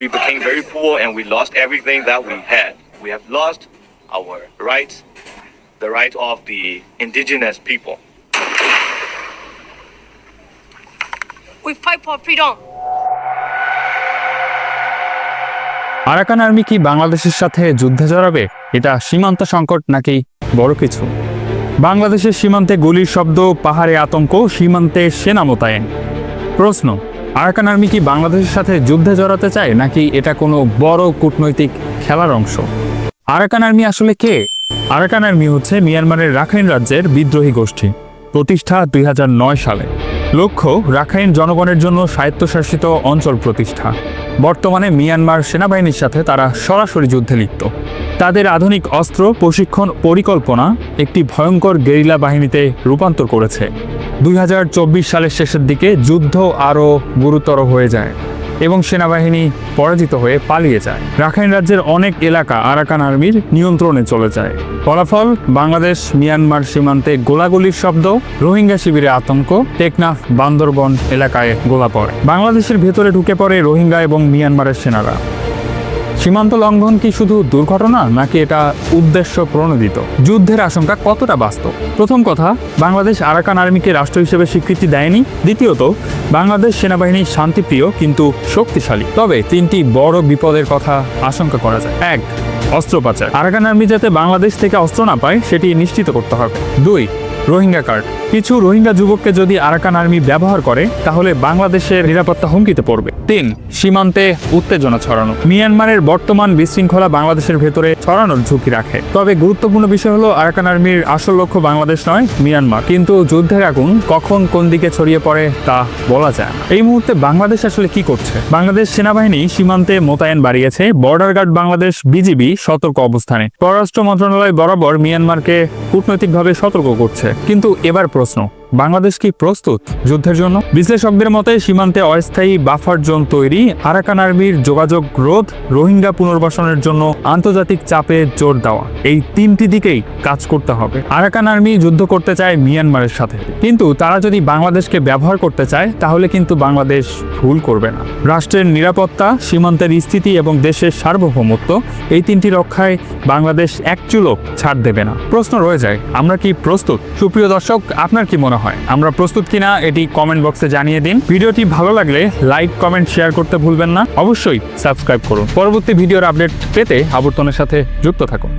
We became very poor and we lost everything that we had. We have lost our rights, the right of the indigenous people. We fight for freedom. Arakan army কি বাংলাদেশের সাথে যুদ্ধে জড়াবে এটা সীমান্ত সংকট নাকি বড় কিছু বাংলাদেশের সীমান্তে গুলির শব্দ পাহাড়ে আতঙ্ক সীমান্তে সেনা মোতায়েন প্রশ্ন আরাকান আর্মি কি বাংলাদেশের সাথে যুদ্ধে জড়াতে চায়, নাকি এটা কোনো বড় কূটনৈতিক খেলার অংশ? আরাকান আর্মি আসলে কে? আরাকান আর্মি হচ্ছে মিয়ানমারের রাখাইন রাজ্যের বিদ্রোহী গোষ্ঠী, প্রতিষ্ঠা দুই হাজার নয় সালে। লক্ষ্য, রাখাইন জনগণের জন্য স্বায়ত্তশাসিত অঞ্চল প্রতিষ্ঠা। বর্তমানে মিয়ানমার সেনাবাহিনীর সাথে তারা সরাসরি যুদ্ধে লিপ্ত। তাদের আধুনিক অস্ত্র, প্রশিক্ষণ, পরিকল্পনা একটি ভয়ঙ্কর গেরিলা বাহিনীতে রূপান্তর করেছে। দুই হাজার চব্বিশ সালের শেষের দিকে যুদ্ধ আরও গুরুতর হয়ে যায় এবং সেনাবাহিনী পরাজিত হয়ে পালিয়ে যায়। রাখাইন রাজ্যের অনেক এলাকা আরাকান আর্মির নিয়ন্ত্রণে চলে যায়। ফলাফল, বাংলাদেশ, মিয়ানমার সীমান্তে গোলাগুলির শব্দ, রোহিঙ্গা শিবিরে আতঙ্ক, টেকনাফ, বান্দরবন এলাকায় গোলা পড়ে। বাংলাদেশের ভেতরে ঢুকে পড়ে রোহিঙ্গা এবং মিয়ানমারের সেনারা। সীমান্ত লঙ্ঘন কি শুধু দুর্ঘটনা, নাকি এটা উদ্দেশ্য প্রণোদিত? যুদ্ধের আশঙ্কা কতটা বাস্তব? প্রথম কথা, বাংলাদেশ আরাকান আর্মিকে রাষ্ট্র হিসেবে স্বীকৃতি দেয়নি। দ্বিতীয়ত, বাংলাদেশ সেনাবাহিনী শান্তিপ্রিয়, কিন্তু শক্তিশালী। তবে তিনটি বড় বিপদের কথা আশঙ্কা করা যায়। এক অস্ত্র পাচার আরাকান আর্মি যাতে বাংলাদেশ থেকে অস্ত্র না পায়, সেটি নিশ্চিত করতে হবে। দুই রোহিঙ্গা কার্ড। কিছু রোহিঙ্গা যুবককে যদি আরাকান আর্মি ব্যবহার করে, তাহলে বাংলাদেশের নিরাপত্তা হুমকিতে পড়বে। তিন, সীমান্তে উত্তেজনা ছড়ানো। মিয়ানমারের বর্তমান বিশৃঙ্খলা বাংলাদেশের ভেতরে ছড়ানোর ঝুঁকি রাখে। তবে গুরুত্বপূর্ণ বিষয় হলো, আরাকান আর্মির আসল লক্ষ্য বাংলাদেশ নয়, মিয়ানমার। কিন্তু যুদ্ধের আগুন কখন কোন দিকে ছড়িয়ে পড়ে, তা বলা যায় না। এই মুহূর্তে বাংলাদেশ আসলে কি করছে? বাংলাদেশ সেনাবাহিনী সীমান্তে মোতায়েন বাড়িয়েছে বর্ডার গার্ড বাংলাদেশ বিজিবি সতর্ক অবস্থানে। পররাষ্ট্র মন্ত্রণালয় বরাবর মিয়ানমারকে কূটনৈতিকভাবে সতর্ক করছে। কিন্তু এবার প্রশ্ন। বাংলাদেশ কি প্রস্তুত যুদ্ধের জন্য? বিশ্লেষকদের মতে, সীমান্তে অস্থায়ী বাফার জোন তৈরি, আরাকান আর্মির যোগাযোগ রোধ, রোহিঙ্গা পুনর্বাসনের জন্য আন্তর্জাতিক চাপে জোর দেওয়া। এই তিনটি দিকেই কাজ করতে হবে। আরাকান আর্মি যুদ্ধ করতে চায় মিয়ানমারের সাথে। কিন্তু তারা যদি বাংলাদেশকে ব্যবহার করতে চায়, তাহলে কিন্তু বাংলাদেশ ভুল করবে না। রাষ্ট্রের নিরাপত্তা, সীমান্তের স্থিতি এবং দেশের সার্বভৌমত্ব, এই তিনটি রক্ষায় বাংলাদেশ এক চুলো ছাড় দেবে না। প্রশ্ন রয়ে যায়, আমরা কি প্রস্তুত? সুপ্রিয় দর্শক, আপনার কি মনে হয়। আমরা প্রস্তুত কিনা এটি কমেন্ট বক্সে জানিয়ে দিন। ভিডিওটি ভালো লাগলে লাইক কমেন্ট শেয়ার করতে ভুলবেন না। অবশ্যই সাবস্ক্রাইব করুন। পরবর্তী ভিডিওর আপডেট পেতে আবর্তনের সাথে যুক্ত থাকুন।